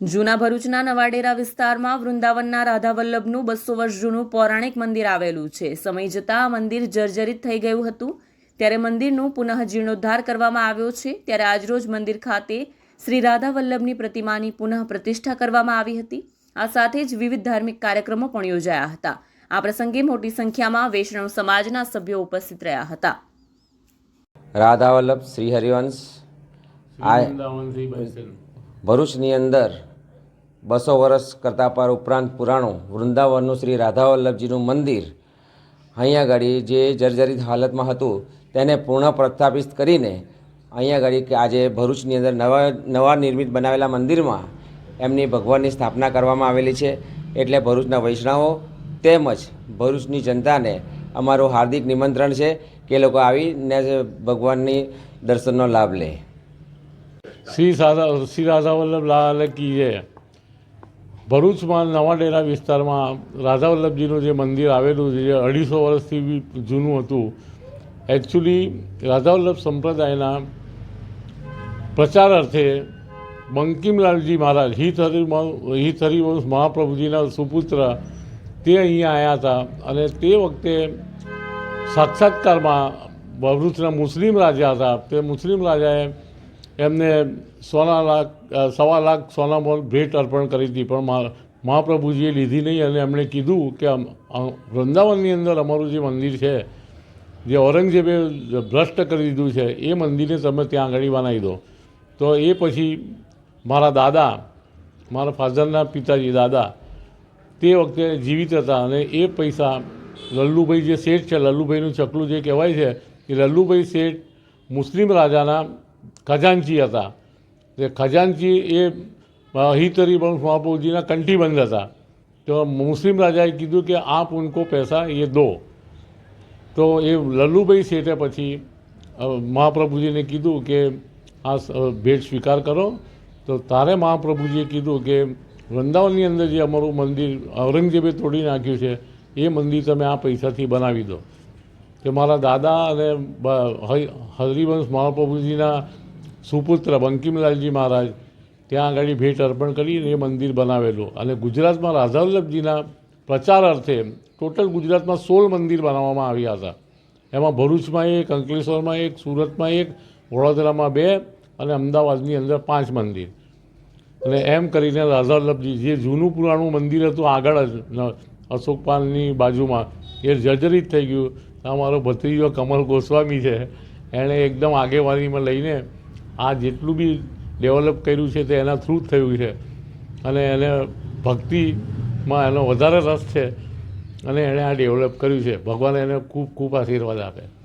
જૂના ભરૂચના નવાડેરા વિસ્તારમાં વૃંદાવનના રાધાવલ્લભનું બસો વર્ષ જૂનું પૌરાણિક મંદિર આવેલું છે. સમય જતાં આ મંદિર જર્જરિત થઈ ગયું હતું. ત્યારે મંદિરનું પુનઃ જીર્ણોદ્ધાર કરવામાં આવ્યો છે. ત્યારે આજરોજ મંદિર ખાતે શ્રી રાધાવલ્લભની પ્રતિમાની પુનઃ પ્રતિષ્ઠા કરવામાં આવી હતી. આ સાથે જ વિવિધ ધાર્મિક કાર્યક્રમો પણ યોજાયા હતા. આ પ્રસંગે મોટી સંખ્યામાં વૈષ્ણવ સમાજના સભ્યો ઉપસ્થિત રહ્યા હતા. રાધાવલ્લભ શ્રી હરિવંશ ભરૂચની અંદર બસો વર્ષ કરતાં પર ઉપરાંત પુરાણું, વૃંદાવનનું શ્રી રાધા વલ્લભજીનું મંદિર અહીંયા આગળ જે જર્જરિત હાલતમાં હતું, તેને પૂર્ણ પ્રસ્થાપિત કરીને અહીંયા આગળ કે આજે ભરૂચની અંદર નવા નવા નિર્મિત બનાવેલા મંદિરમાં એમની ભગવાનની સ્થાપના કરવામાં આવેલી છે. એટલે ભરૂચના વૈષ્ણવો તેમજ ભરૂચની જનતાને અમારું હાર્દિક નિમંત્રણ છે કે લોકો આવીને ભગવાનની દર્શનનો લાભ લે. શ્રી સાધા, શ્રી રાધાવલ્લભ લાલ કી જય ભરૂચમાં નવાડેરા વિસ્તારમાં રાધાવલ્લભજીનું જે મંદિર આવેલું છે, જે અઢીસો વર્ષથી બી જૂનું હતું એકચ્યુઅલી રાધાવલ્લભ સંપ્રદાયના પ્રચાર અર્થે બંકિમલાલજી મહારાજ, હિત હરિ હિત હરિવંશ મહાપ્રભુજીના સુપુત્ર તે અહીંયા આવ્યા હતા અને તે વખતે સાક્ષાત્કારમાં ભરૂચના મુસ્લિમ રાજા હતા. તે મુસ્લિમ રાજાએ એમને સોના લાખ સવા લાખ સોનામાં ભેટ અર્પણ કરી હતી, પણ મહા- મહાપ્રભુજીએ લીધી નહીં અને એમણે કીધું કે વૃંદાવનની અંદર અમારું જે મંદિર છે, જે ઔરંગઝેબે ભ્રષ્ટ કરી દીધું છે, એ મંદિરને તમે ત્યાં આગળ બનાવી દો. તો એ પછી મારા દાદા, મારા ફાધરના પિતાજી દાદા, તે વખતે જીવિત હતા અને એ પૈસા લલ્લુભાઈ જે શેઠ છે, લલ્લુભાઈનું ચકલું જે કહેવાય છે, એ લલ્લુભાઈ શેઠ મુસ્લિમ રાજાના ખજાનચી હતા. તે ખજાનચી એ હિતરી વંશ મહાપ્રભુજીના કંઠીબંધ હતા. તો મુસ્લિમ રાજાએ કીધું કે આપ ઉનકો પૈસા એ દો. તો એ લલ્લુભાઈ શેઠે પછી મહાપ્રભુજીને કીધું કે આ ભેટ સ્વીકાર કરો. તો તારે મહાપ્રભુજીએ કીધું કે વૃંદાવનની અંદર જે અમારું મંદિર ઔરંગઝેબે તોડી નાખ્યું છે, એ મંદિર તમે આ પૈસાથી બનાવી દો. કે મારા દાદા અને હરિવંશ મહાપ્રભુજીના સુપુત્ર બંકિમલાલજી મહારાજ, ત્યાં આગળ ભેટ અર્પણ કરીને એ મંદિર બનાવેલું. અને ગુજરાતમાં રાધાવલ્લભજીના પ્રચાર અર્થે ટોટલ ગુજરાતમાં સોળ મંદિર બનાવવામાં આવ્યા હતા. એમાં ભરૂચમાં એક, અંકલેશ્વરમાં એક, સુરતમાં એક, વડોદરામાં બે અને અમદાવાદની અંદર પાંચ મંદિર. અને એમ કરીને રાધાવલ્લભજી જે જૂનું પુરાણું મંદિર હતું આગળ જ અશોકપાલની બાજુમાં. એ જર્જરિત થઈ ગયું. અમારો ભત્રીજો કમલ ગોસ્વામી છે. એણે એકદમ આગેવાનીમાં લઈને આ જેટલું બી ડેવલપ કર્યું છે તે એના થ્રુ જ થયું છે. અને એને ભક્તિમાં એનો વધારે રસ છે. અને એણે આ ડેવલપ કર્યું છે. ભગવાન એને ખૂબ ખૂબ આશીર્વાદ આપે.